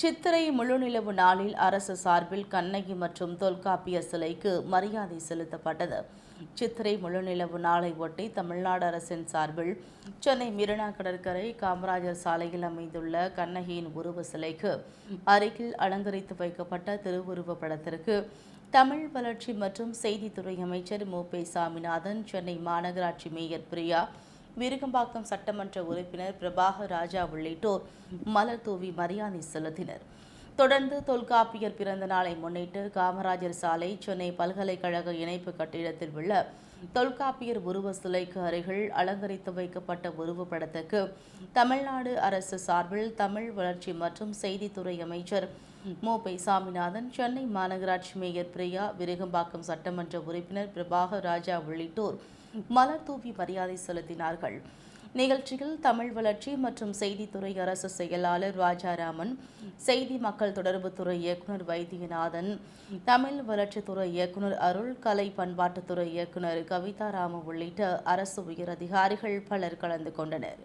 சித்திரை முழுநிலவு நாளில் அரசு சார்பில் கண்ணகி மற்றும் தொல்காப்பிய சிலைக்கு மரியாதை செலுத்தப்பட்டது. சித்திரை முழுநிலவு நாளை ஒட்டி தமிழ்நாடு அரசின் சார்பில் சென்னை மெரினா கடற்கரை காமராஜர் சாலையில் அமைந்துள்ள கண்ணகியின் உருவ சிலைக்கு அருகில் அலங்கரித்து வைக்கப்பட்ட திருவுருவ படத்திற்கு தமிழ் வளர்ச்சி மற்றும் செய்தித்துறை அமைச்சர் மு. பே. சாமிநாதன் சென்னை மாநகராட்சி மேயர் பிரியா விருகம்பாக்கம் சட்டமன்ற உறுப்பினர் பிரபாகர் ராஜா உள்ளிட்டோர் மலர் தூவி மரியாதை செலுத்தினர். தொடர்ந்து தொல்காப்பியர் பிறந்த நாளை முன்னிட்டு காமராஜர் சாலை சென்னை பல்கலைக்கழக இணைப்பு கட்டிடத்தில் உள்ள தொல்காப்பியர் உருவ சிலைக்கு அருகில் அலங்கரித்து வைக்கப்பட்ட உருவப்படத்துக்கு தமிழ்நாடு அரசு சார்பில் தமிழ் வளர்ச்சி மற்றும் செய்தித்துறை அமைச்சர் மோபை சாமிநாதன் சென்னை மாநகராட்சி மேயர் பிரியா விருகம்பாக்கம் சட்டமன்ற உறுப்பினர் பிரபாகர் ராஜா உள்ளிட்டோர் மலர் தூவி மரியாதை செலுத்தினார்கள். நிகழ்ச்சியில் தமிழ் வளர்ச்சி மற்றும் செய்தித்துறை அரசு செயலாளர் ராஜாராமன் செய்தி மக்கள் தொடர்புத்துறை இயக்குநர் வைத்தியநாதன் தமிழ் வளர்ச்சித்துறை இயக்குநர் அருள் கலை பண்பாட்டுத்துறை இயக்குநர் கவிதாராம உள்ளிட்ட அரசு உயர் அதிகாரிகள் பலர் கலந்து கொண்டனர்.